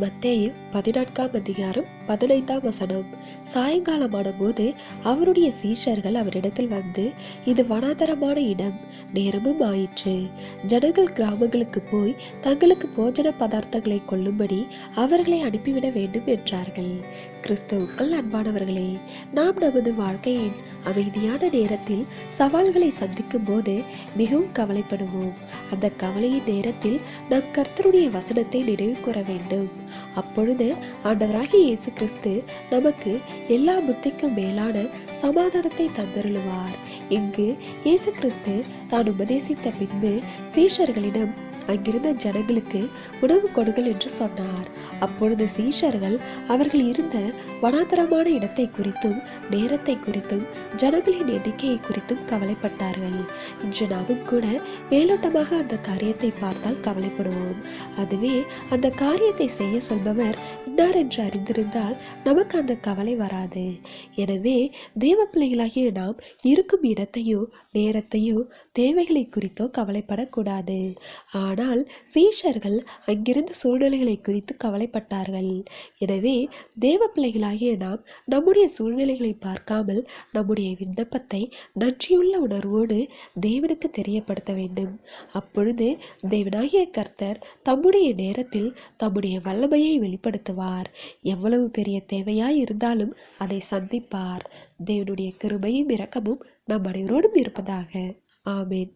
மத்தேயு பதினான்காம் அதிகாரம் பதினைந்தாம் வசனம். சாயங்காலமான போது அவருடைய சீஷர்கள் அவரிடத்தில் வந்து இது வனாந்தரமான இடம் நேரமும் ஆயிற்று. ஜனங்கள் கிராமங்களுக்கு போய் தங்களுக்கு போஜன பதார்த்தங்களை கொள்ளும்படி அவர்களை அனுப்பிவிட வேண்டும் என்றார்கள். கிறிஸ்தவுக்கள் அன்பானவர்களே நாம் நமது வாழ்க்கையின் அமைதியான நேரத்தில் சவால்களை சந்திக்கும் போது மிகவும் கவலைப்படுவோம். அந்த கவலையின் நேரத்தில் நம் கர்த்தருடைய வசனத்தை நினைவு கூற வேண்டும். அப்பொழுது ஆண்டவராகிய இயேசு கிறிஸ்து நமக்கு எல்லா புத்திக்கும் மேலான சமாதானத்தை தந்தருளுவார். இங்கு இயேசு கிறிஸ்து தான் உபதேசித்த பின்பு சீஷர்களிடம் அங்கிருந்த ஜனங்களுக்கு உணவு கொடுங்கள் என்று சொன்னார். அப்பொழுது சீஷர்கள் அவர்கள் இருந்த வனாந்தரமான இடத்தை குறித்தும் நேரத்தை குறித்தும் ஜனங்களின் எண்ணிக்கையை குறித்தும் கவலைப்பட்டார்கள். இன்று நாமும் கூட மேலோட்டமாக அந்த காரியத்தை பார்த்தால் கவலைப்படுவோம். அதுவே அந்த காரியத்தை செய்ய சொல்பவர் இன்னார் என்று அறிந்திருந்தால் நமக்கு அந்த கவலை வராது. எனவே தேவ பிள்ளைகளாகிய நாம் இருக்கும் இடத்தையோ நேரத்தையோ தேவைகளை குறித்தோ கவலைப்படக்கூடாது. ஆனால் ஆனால் சீஷர்கள் அங்கிருந்த சூழ்நிலைகளை குறித்து கவலைப்பட்டார்கள். எனவே தேவ பிள்ளைகளாகிய நாம் நம்முடைய சூழ்நிலைகளை பார்க்காமல் நம்முடைய விண்ணப்பத்தை நன்றியுள்ள உணர்வோடு தேவனுக்கு தெரியப்படுத்த வேண்டும். அப்பொழுது தேவனாகிய கர்த்தர் தம்முடைய நேரத்தில் தம்முடைய வல்லமையை வெளிப்படுத்துவார். எவ்வளவு பெரிய தேவையாய் இருந்தாலும் அதை சந்திப்பார். தேவனுடைய கிருபையும் இரக்கமும் நம் அனைவரோடும் இருப்பதாக. ஆமேன்.